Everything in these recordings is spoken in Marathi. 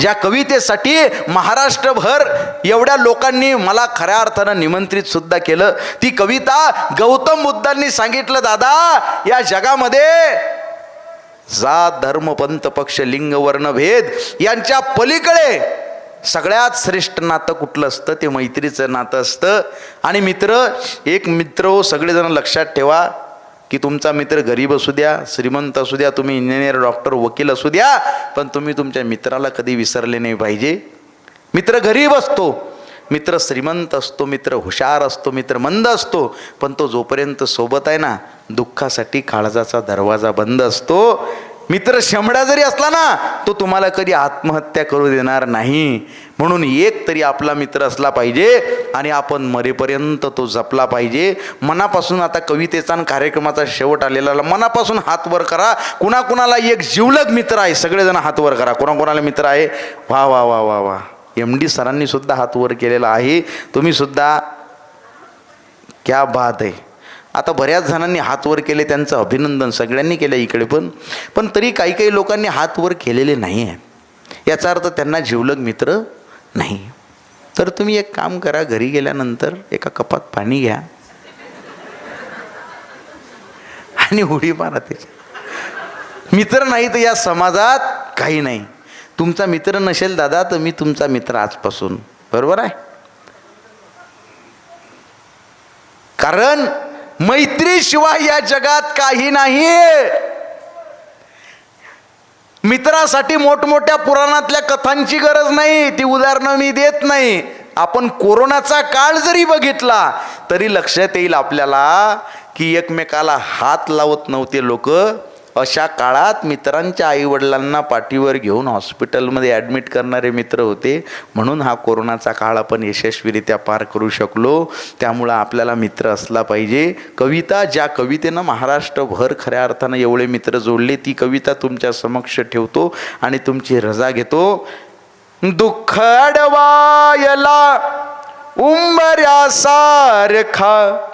ज्या कवितेसाठी महाराष्ट्रभर एवढ्या लोकांनी मला खऱ्या अर्थानं निमंत्रित सुद्धा केलं. ती कविता गौतम बुद्धांनी सांगितलं दादा या जगामध्ये जात धर्म पंथ पक्ष लिंग वर्ण भेद यांच्या पलीकडे सगळ्यात श्रेष्ठ नातं कुठलं असतं? ते मैत्रीचं नातं असतं. आणि मित्र एक मित्र हो सगळेजण लक्षात ठेवा. की तुमचा मित्र गरीब असू द्या श्रीमंत असू द्या तुम्ही इंजिनियर डॉक्टर वकील असू द्या पण तुम्ही तुमच्या मित्राला कधी विसरले नाही पाहिजे. मित्र गरीब असतो मित्र श्रीमंत असतो मित्र हुशार असतो मित्र मंद असतो पण तो जोपर्यंत सोबत आहे ना दुःखासाठी काळजाचा दरवाजा बंद असतो मित्र शंभडा जरी असला ना तो तुम्हाला कधी आत्महत्या करू देणार नाही. म्हणून एक तरी आपला मित्र असला पाहिजे आणि आपण मरेपर्यंत तो जपला पाहिजे. मनापासून आता कवितेचा आणि कार्यक्रमाचा शेवट आलेला मनापासून हात वर करा. कुणाकुणाला एक जीवलग मित्र आहे सगळेजण हात वर करा. कोणाकोणाला मित्र आहे? वा वा वा वा वा. एम डी सरांनी सुद्धा हात वर केलेला आहे. तुम्ही सुद्धा क्या बात आहे. आता बऱ्याच जणांनी हात वर केले त्यांचं अभिनंदन सगळ्यांनी केलं इकडे पण. पण तरी काही काही लोकांनी हात वर केलेले नाही आहे याचा अर्थ त्यांना जीवलग मित्र नाही. तर तुम्ही एक काम करा घरी गेल्यानंतर एका कपात पाणी घ्या. आणि उडी मारा त्याच्या मित्र नाही तर या समाजात काही नाही. तुमचा मित्र नसेल दादा तर मी तुमचा मित्र आजपासून. बरोबर आहे? कारण मैत्रीशिवाय या जगात काही नाही मित्रासाठी मोठमोठ्या पुराणातल्या कथांची गरज नाही ती उदाहरणं मी देत नाही. आपण कोरोनाचा काळ जरी बघितला तरी लक्षात येईल आपल्याला की एकमेकाला हात लावत नव्हते लोक. अशा काळात मित्रांच्या आईवडिलांना पाठीवर घेऊन हॉस्पिटलमध्ये ॲडमिट करणारे मित्र होते. म्हणून हा कोरोनाचा काळ आपण यशस्वीरित्या पार करू शकलो. त्यामुळं आपल्याला मित्र असला पाहिजे. कविता ज्या कवितेनं महाराष्ट्रभर खऱ्या अर्थानं एवढे मित्र जोडले ती कविता तुमच्या समक्ष ठेवतो आणि तुमची रजा घेतो. दुःख अडवायला उंबऱ्यासारखा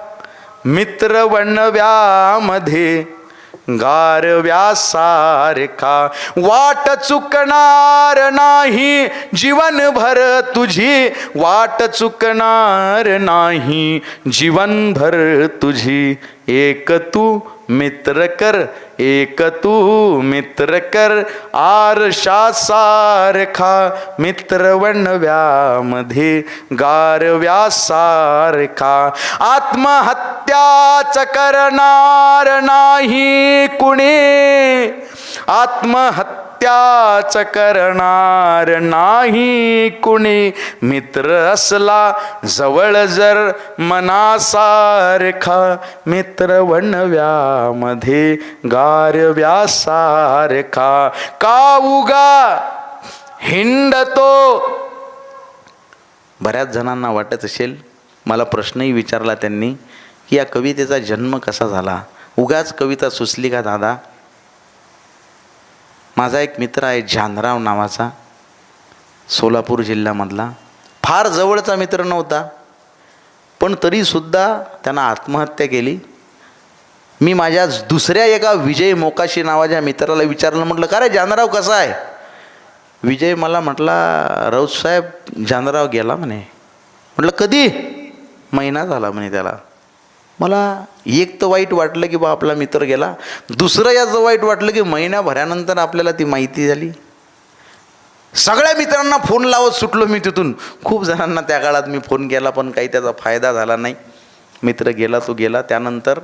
मित्र वणव्यामध्ये गारव्यासारखा वाट चुकणार नाही जीवनभर तुझी. वाट चुकणार नाही जीवनभर तुझी. एक तू मित्र कर एक तू मित्र कर आरशासारखा मित्र वणव्यामध्ये गारव्यासारखा आत्महत्याच करणार नाही कुणी. त्याच करणार नाही कुणी. मित्र असला जवळ जर मनासारखा मित्र वणव्यामध्ये गारव्यासारखा काऊगा हिंडतो? बऱ्याच जणांना वाटत असेल मला प्रश्नही विचारला त्यांनी की या कवितेचा जन्म कसा झाला? उगाच कविता सुचली का दादा? माझा एक मित्र आहे झानराव नावाचा सोलापूर जिल्ह्यामधला. फार जवळचा मित्र नव्हता पण तरीसुद्धा त्यानं आत्महत्या केली. मी माझ्या दुसऱ्या एका विजय मोकाशी नावाच्या मित्राला विचारलं म्हटलं का रे जानराव कसा आहे? विजय मला म्हटला राऊत साहेब जानराव गेला म्हणे. म्हटलं कधी? महिना झाला म्हणे त्याला. मला एक तर वाईट वाटलं की बा आपला मित्र गेला. दुसरं याचं वाईट वाटलं की महिन्याभरानंतर आपल्याला ती माहिती झाली. सगळ्या मित्रांना फोन लावत सुटलो मी तिथून. खूप जणांना त्या काळात मी फोन केला पण काही त्याचा फायदा झाला नाही. मित्र गेला तो गेला. त्यानंतर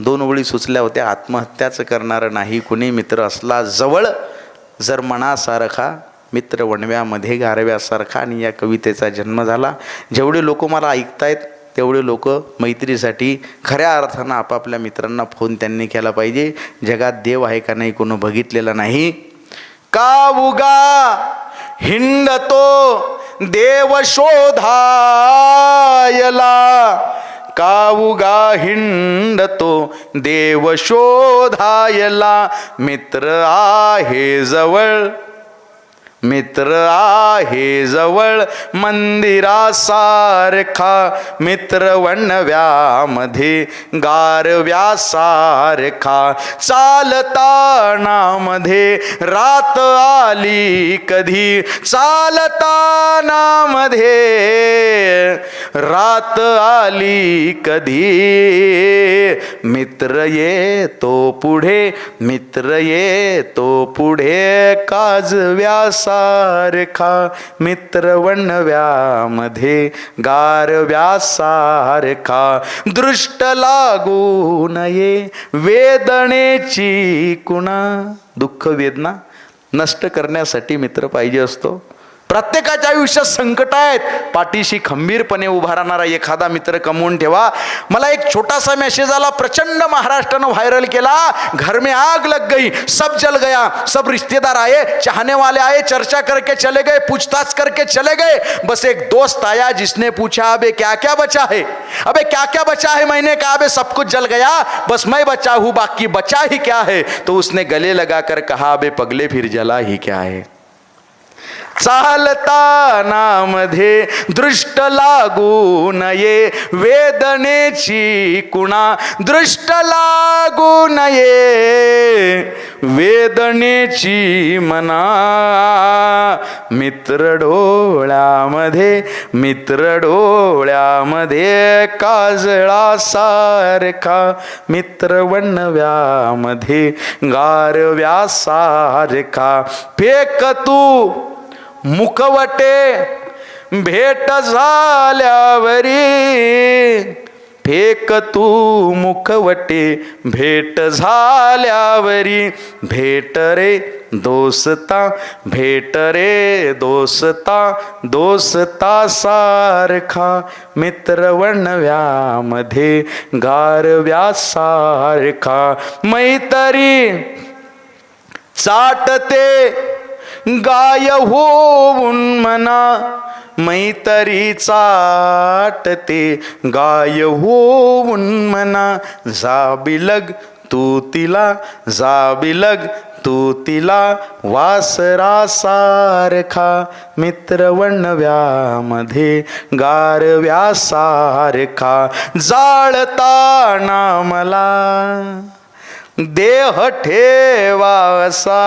दोन ओळी सुचल्या होत्या. आत्महत्याचं करणारं नाही. कुणी मित्र असला जवळ जर मनासारखा मित्र वणव्यामध्ये गारव्यासारखा आणि या कवितेचा जन्म झाला. जेवढे लोक मला ऐकतायत तेवढे लोक मैत्रीसाठी खऱ्या अर्थानं आपापल्या मित्रांना फोन त्यांनी केला पाहिजे. जगात देव आहे का नाही कोणी बघितलेला नाही. का उगा हिंडतो? देव शोधायला. का उगा हिंडतो? देव शोधायला. मित्र आहे जवळ. मित्र आहे जवळ मंदिरासारखा. मित्र वणव्यामध्ये गारव्यासारखा. चालतानामध्ये रात आली कधी? चालतानामध्ये रात आली कधी? मित्र ये तो पुढे मित्र ये तो पुढे सारखा मित्र वणव्यामध्ये गारव्यासारखा दृष्ट लागू नये वेदनेची कुणा. दुःख वेदना नष्ट करण्यासाठी मित्र पाहिजे असतो. प्रत्येकाच्या आयुष्यात संकट आहेत. पाठीशी खंबीरपणे उभा राहणारा एखादा मित्र कमवून ठेवा. मला एक छोटासा मेसेज आला. प्रचंड महाराष्ट्रानं व्हायरल केला. घर में आग लग गई. सब जल गया. सब रिश्तेदार आए. चाहने वाले आए. चर्चा करके चले गए. पूछताछ करके चले गए. बस एक दोस्त आया जिसने पूछा अबे क्या क्या बचा है? अबे क्या क्या बचा है मैंने कहा अबे सब कुछ जल गया. बस मैं बचा हूं. बाकी बचा ही क्या है? तो उसने गले लगाकर कहा अबे पगले फिर जला ही क्या है? चालताना मध्ये दृष्ट लागू नये वेदनेची कुणा दृष्ट लागू नये वेदनेची मना. मित्र डोळ्यामध्ये मित्र डोळ्यामध्ये काजळा सारखा मित्र वणव्यामध्ये गारव्या सारखा फेक तू. मुखवटे भेट झाल्यावरी. फेक तू मुखवटे भेट झाल्यावरी. भेट रे दोस्ता भेट रे दोस्ता दोस्ता सारखा मित्रवणव्यामध्ये गारव्यासारखा गारव्या सारखा मैतरी चाटते. गाय होऊन मना मैतरी चाटते. गाय होऊन मना जाबिलग तू तिला जाबिलग तू तिला वासरा सारखा मित्र गारव्या सारखा जाळताना मला देह ठेवासा.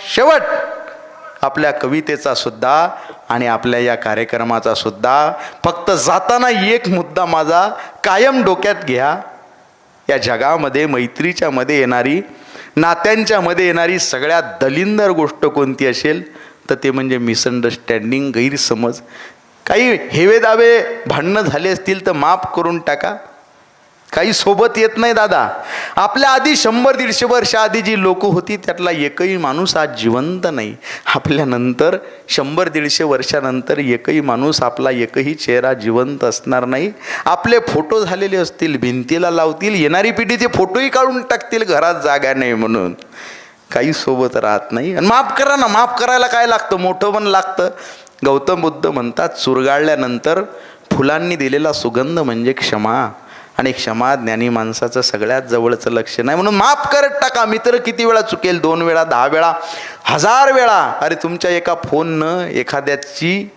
शेवट! आपल्या कवितेचा सुद्धा आणि आपल्या या कार्यक्रमाचा सुद्धा. फक्त जाताना एक मुद्दा माझा कायम डोक्यात घ्या. या जगामध्ये मैत्रीच्या मध्ये येणारी नात्यांच्या मध्ये येणारी सगळ्यात दलिंदर गोष्ट कोणती असेल? तर ते म्हणजे मिसअंडरस्टँडिंग गैरसमज. काही हेवेदावे भांडणं झाले असतील तर माफ करून टाका. काही सोबत येत नाही दादा. आपल्या आधी शंभर दीडशे वर्ष आधी जी लोक होती त्यातला एकही माणूस आज जिवंत नाही. आपल्यानंतर शंभर दीडशे वर्षानंतर एकही माणूस आपला एकही चेहरा जिवंत असणार नाही. आपले फोटो झालेले असतील भिंतीला लावतील येणारी पिढी ते फोटोही काढून टाकतील घरात जागा नाही म्हणून. काही सोबत राहत नाही. आणि माफ करा ना माफ करायला काय लागतं? मोठं पण लागतं. गौतम बुद्ध म्हणतात चुरगाळल्यानंतर फुलांनी दिलेला सुगंध म्हणजे क्षमा. आणि क्षमा ज्ञानी माणसाचं सगळ्यात जवळचं लक्ष नाही. म्हणून माफ करत टाका. मित्र किती वेळा चुकेल? दोन वेळा दहा वेळा हजार वेळा. अरे तुमच्या एका फोननं एखाद्याची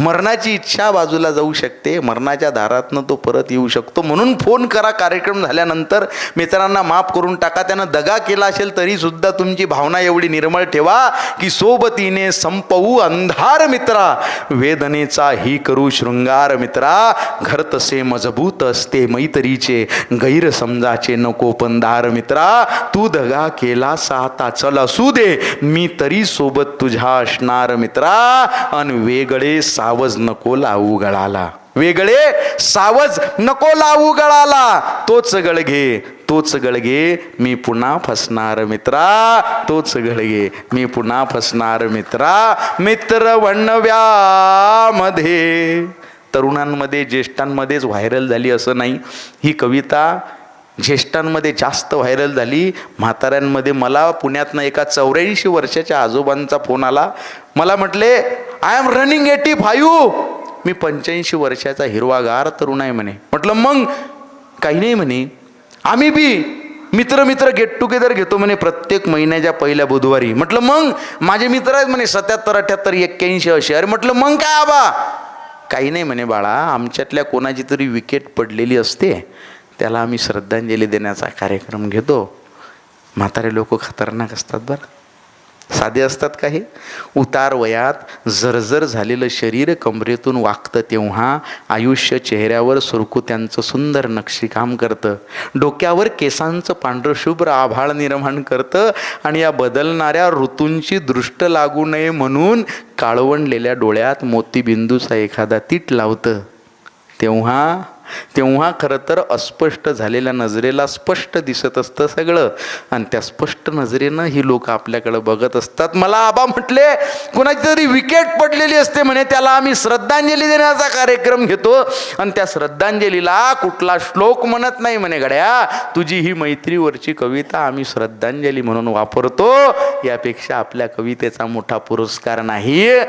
मरणाची इच्छा बाजूला जाऊ शकते. मरणाच्या दारातनं तो परत येऊ शकतो. म्हणून फोन करा कार्यक्रम झाल्यानंतर मित्रांना माफ करून टाका. त्यानं दगा केला असेल तरी सुद्धा तुमची भावना एवढी निर्मळ ठेवा की सोबतीने संपवू अंधार मित्रा. वेदनेचा ही करू शृंगार मित्रा. घर तसे मजबूत असते मैत्रीचे. गैरसमजाचे नको पंधार मित्रा. तू दगा केला साता. चल असू दे. मी तरी सोबत तुझ्या असणार मित्रा. अन वेगळे सा सावज नको लावू गळाला. वेगळे सावज नको लावू गळाला. तोच गळघे तोच गळगे मी पुन्हा फसणार मित्रा. तोच गळगे मी पुन्हा फसणार मित्रा. मित्र वणव्यामध्ये तरुणांमध्ये ज्येष्ठांमध्येच व्हायरल झाली असं नाही. ही कविता ज्येष्ठांमध्ये जास्त व्हायरल झाली. म्हाताऱ्यांमध्ये मला पुण्यातनं एका चौऱ्याऐंशी वर्षाच्या आजोबांचा फोन आला. मला म्हटले I am running eighty five मी पंच्याऐंशी वर्षाचा हिरवागार तरुण आहे म्हणे. म्हटलं मग? काही नाही म्हणे. आम्ही बी मित्र मित्र गेट टुगेदर घेतो म्हणे प्रत्येक महिन्याच्या पहिल्या बुधवारी. म्हटलं मग? माझे मित्र आहेत म्हणे सत्याहत्तर अठ्याहत्तर एक्क्याऐंशी असे. अरे म्हटलं मग काय आबा? काही नाही म्हणे बाळा आमच्यातल्या कोणाची तरी विकेट पडलेली असते. त्याला आम्ही श्रद्धांजली देण्याचा कार्यक्रम घेतो. म्हातारे लोक खतरनाक असतात बरं. साधे असतात काही? उतार वयात जर्जर झालेलं शरीर कमरेतून वागतं तेव्हा आयुष्य चेहऱ्यावर सुरकुत्यांचं सुंदर नक्षीकाम करतं. डोक्यावर केसांचं पांढरशुभ्र आभाळ निर्माण करतं आणि या बदलणाऱ्या ऋतूंची दृष्ट लागू नये म्हणून काळवंडलेल्या डोळ्यात मोतीबिंदूचा एखादा तीट लावतं. तेव्हा तेव्हा खरं तर अस्पष्ट झालेल्या नजरेला स्पष्ट दिसत असतं सगळं. आणि त्या स्पष्ट नजरेनं ही लोक आपल्याकडं बघत असतात. मला आबा म्हटले कुणाची तरी विकेट पडलेली असते म्हणे त्याला आम्ही श्रद्धांजली देण्याचा कार्यक्रम घेतो. आणि त्या श्रद्धांजलीला कुठला श्लोक म्हणत नाही म्हणे गड्या. तुझी ही मैत्रीवरची कविता आम्ही श्रद्धांजली म्हणून वापरतो. यापेक्षा आपल्या कवितेचा मोठा पुरस्कार नाही.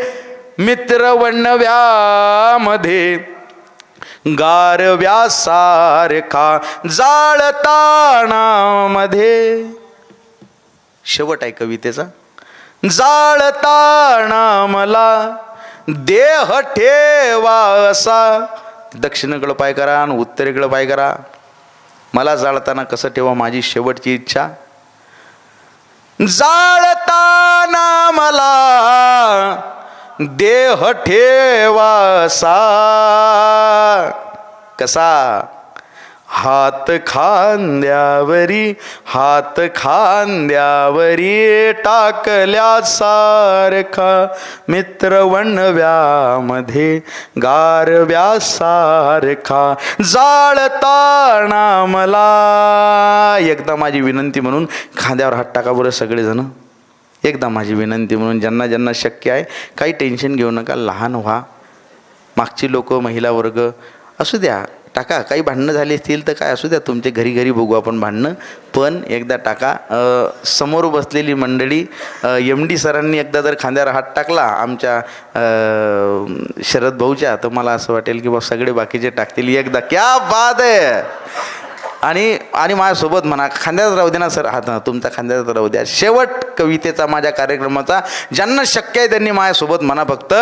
मित्रवण्णव्यामध्ये गारव्यासारखा जाळताणामध्ये शेवट आहे कवितेचा. जाळताना मला देह ठेवा असा. दक्षिणेकडं पाय करा आणि उत्तरेकडं पाय करा. मला जाळताना कसं ठेवा माझी शेवटची इच्छा? जाळताना मला देह ठेवासा कसा? हात खांद्यावरी हात खांद्यावरी टाकल्या सारखा. मित्रवणव्यामध्ये गारव्या सारखा. जाळताना मला. एकदा माझी विनंती म्हणून खांद्यावर हात टाका बरं सगळेजण. एकदा माझी विनंती म्हणून ज्यांना ज्यांना शक्य आहे काही टेन्शन घेऊ नका लहान व्हा. मागची लोक महिला वर्ग असू द्या. टाका. काही भांडणं झाली असतील तर काय? असू द्या. तुमचे घरी घरी बघू आपण भांडणं. पण एकदा टाका. समोर बसलेली मंडळी एम डी सरांनी एकदा जर खांद्यावर हात टाकला आमच्या शरद भाऊच्या तर मला असं वाटेल की बा सगळे बाकीचे टाकतील. एकदा. क्या बाद आहे! आणि आणि माझ्यासोबत म्हणा खांद्यात राहू दे ना सर. हा तुमचा खांद्यात राहू द्या. शेवट कवितेचा माझ्या कार्यक्रमाचा ज्यांना शक्य आहे त्यांनी माझ्यासोबत म्हणा फक्त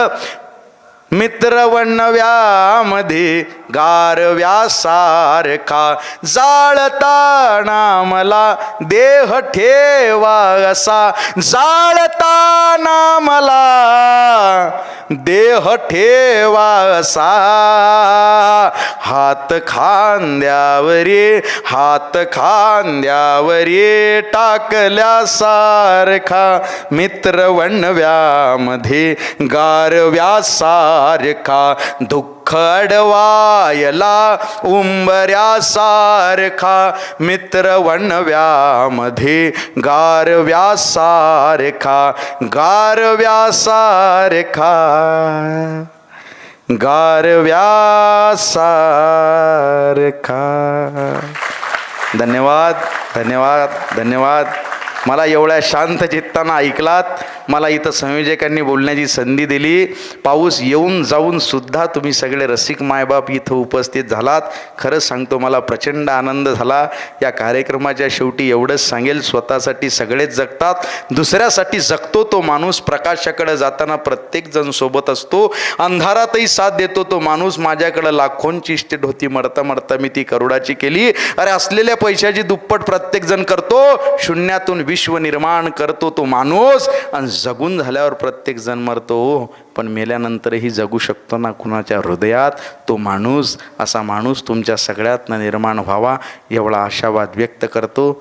मित्रवणव्यामध्ये गारव्यासारखा जाळताना मला देह ठेवा असा. जाळताना मला देह ठेवा असा. हात खांद्यावरी हात खांद्यावरी टाकल्यासारखा गारव्यासा सारखा दुःख अडवायला उंबऱ्यासारखा मित्रवण्व्यामध्ये गारव्यासारखा गारव्यासारखा गारव्यासारखा धन्यवाद धन्यवाद धन्यवाद. मला एवढ्या शांत चित्ताना ऐकलात. मला इथं संयोजकांनी बोलण्याची संधी दिली. पाऊस येऊन जाऊन सुद्धा तुम्ही सगळे रसिक मायबाप इथं उपस्थित झालात. खरंच सांगतो मला प्रचंड आनंद झाला. या कार्यक्रमाच्या शेवटी एवढंच सांगेल स्वतःसाठी सगळेच जगतात. दुसऱ्यासाठी जगतो तो माणूस प्रकाशाकडे जाताना प्रत्येकजण सोबत असतो. अंधारातही साथ देतो तो माणूस माझ्याकडं लाखोंची इस्टेट होती मरता मरता मी ती करोडाची केली. अरे असलेल्या पैशाची दुप्पट प्रत्येकजण करतो. शून्यातून विश्व निर्माण करतो तो माणूस. आणि जगून झाल्यावर प्रत्येक जण मरतो हो पण मेल्यानंतरही जगू शकतो ना कुणाच्या हृदयात? तो माणूस असा माणूस तुमच्या सगळ्यातनं निर्माण व्हावा एवढा आशावाद व्यक्त करतो.